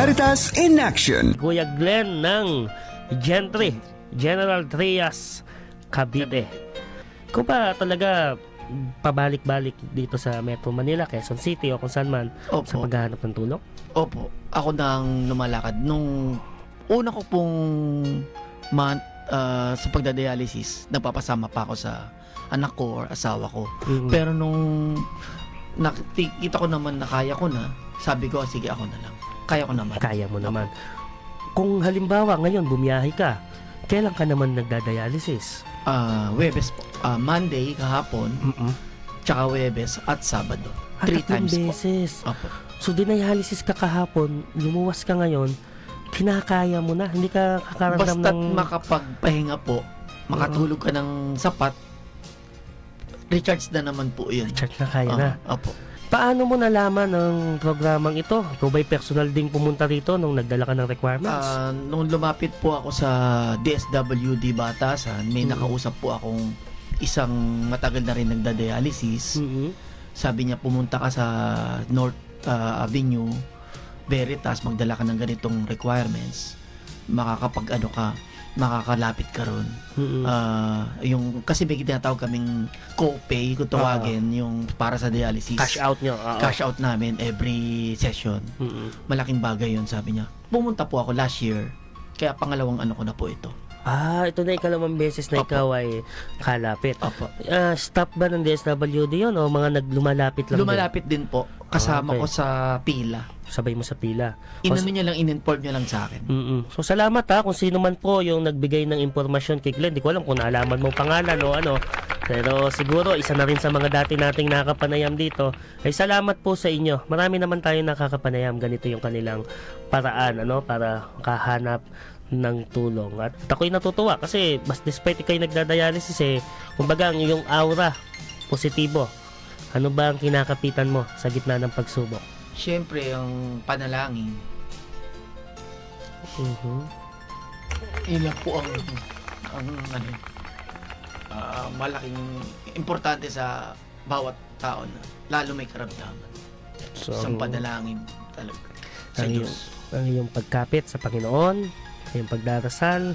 Caritas in Action. Kuya Glenn ng Gentry, General Trias, Cavite. Kung ba talaga pabalik-balik dito sa Metro Manila, Quezon City o kung saan man sa Opo. paghahanap ng tulong? Opo. Ako nang lumalakad. Nung una ko pong month ah, sa pagdadialysis, nagpapasama pa ako sa anak ko or asawa ko. Mm. Pero nung nakita ko naman na kaya ko na, sabi ko, sige ako na lang. Kaya ko naman. Kaya mo naman. Kung halimbawa ngayon bumiyahe ka, kailan ka naman nagdadialysis? Ah, Webes po. Ah, Monday, kahapon, Mm-mm. tsaka Webes at Sabado. Ah, Three times po. beses. Opo. So dinialysis ka kahapon, lumuwas ka ngayon, kinakaya mo na, hindi ka kakaramdam Basta't ng... makapagpahinga po, makatulog ka ng sapat, recharge na naman po yun. Church na kaya na. Ah, opo. Paano mo nalaman ng programang ito? Ikaw ba'y personal ding pumunta rito nung nagdala ka ng requirements? Ah, nung lumapit po ako sa DSWD Batasan, may Mm. nakausap po akong isang matagal na rin nagda-dialysis. Mhm. Sabi niya pumunta ka sa North ah, Avenue Veritas, magdala ka ng ganitong requirements. Makakapag ano ka, makakalapit ka ron. Mhm. Ah, yung kasi may tinatawag kaming co-pay kung tawagin yung para sa dialysis. Cash out nyo. oo. Cash out namin every session. Mhm. Malaking bagay yun, sabi niya. Pumunta po ako last year. Kaya pangalawang ano ko na po ito. Ah, ito na ikalawang beses na Opo. ikaw ay kalapit. Opo. Ah, stop ba ng DSWD yun o mga naglumalapit lang din? Lumalapit din po. Kasama Okay. ko sa pila. Sabay mo sa pila. Inano niya lang, in-inform niya lang sa akin. mm So salamat ha kung sino man po yung nagbigay ng impormasyon kay Glenn. Di ko alam kung naalaman mo pangalan o ano. Pero siguro isa na rin sa mga dati nating nakakapanayam dito ay salamat po sa inyo. Marami naman tayo nakakapanayam. Ganito yung kanilang paraan ano para kahanap ng tulong. At ako'y natutuwa kasi mas despite kayo nagdadialysis eh, kumbaga ang iyong aura positibo. Ano ba ang kinakapitan mo sa gitna ng pagsubok? Siyempre, ang panalangin, Mhm. lang po ang, ang ano, ah, malaking importante sa bawat tao na lalo may karamdaman. So, ang- panalangin talaga sa Ang Diyos. ang iyong pagkapit sa Panginoon, ang iyong pagdarasal,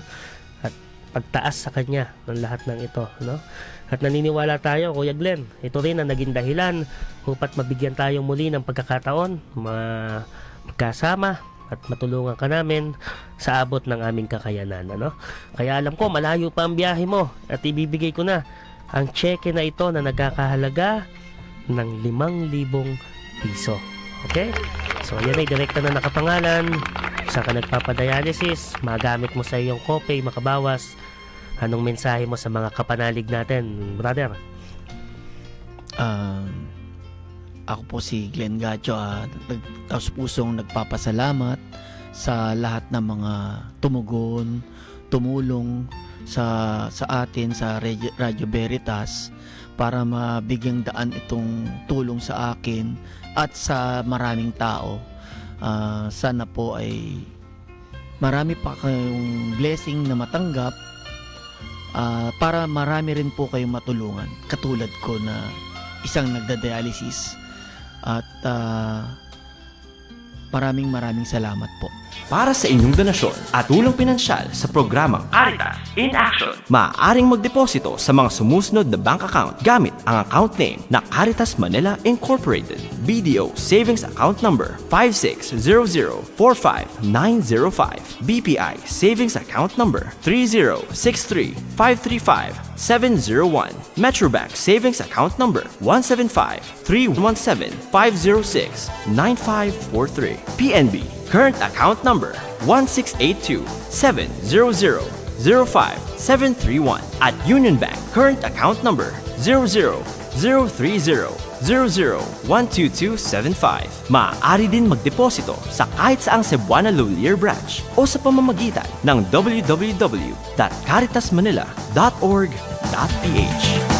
pagtaas sa Kanya ng lahat ng ito. No? At naniniwala tayo, Kuya Glenn, ito rin ang naging dahilan upat mabigyan tayo muli ng pagkakataon, ma- magkasama, at matulungan ka namin sa abot ng aming kakayanan. Ano? Kaya alam ko, malayo pa ang biyahe mo at ibibigay ko na ang cheque na ito na nagkakahalaga ng 5,000 piso. Okay? So, yan ay direkta na nakapangalan. Sa ka nagpapadialysis, magamit mo sa iyong copay, makabawas. Anong mensahe mo sa mga kapanalig natin, brother? Um, ako po si Glenn Gacho at taos pusong nagpapasalamat sa lahat ng mga tumugon, tumulong sa sa atin sa Radio Veritas para mabigyang daan itong tulong sa akin at sa maraming tao. Ah, sana po ay marami pa kayong blessing na matanggap ah, para marami rin po kayong matulungan. Katulad ko na isang nagda-dialysis. At ah, maraming maraming salamat po. Para sa inyong donasyon at tulong pinansyal sa programang Caritas in Action, maaaring magdeposito sa mga sumusunod na bank account gamit ang account name na Caritas Manila Incorporated. BDO Savings Account Number 560045905. BPI Savings Account Number 3063535-701. Metrobank Savings Account Number 175-317-506-9543. PNB Current Account Number 168270005-731 at Union Bank Current Account Number 000300012275. Maaari din magdeposito sa kahit saang Cebuana Lolier branch o sa pamamagitan ng www.caritasmanila.org.ph.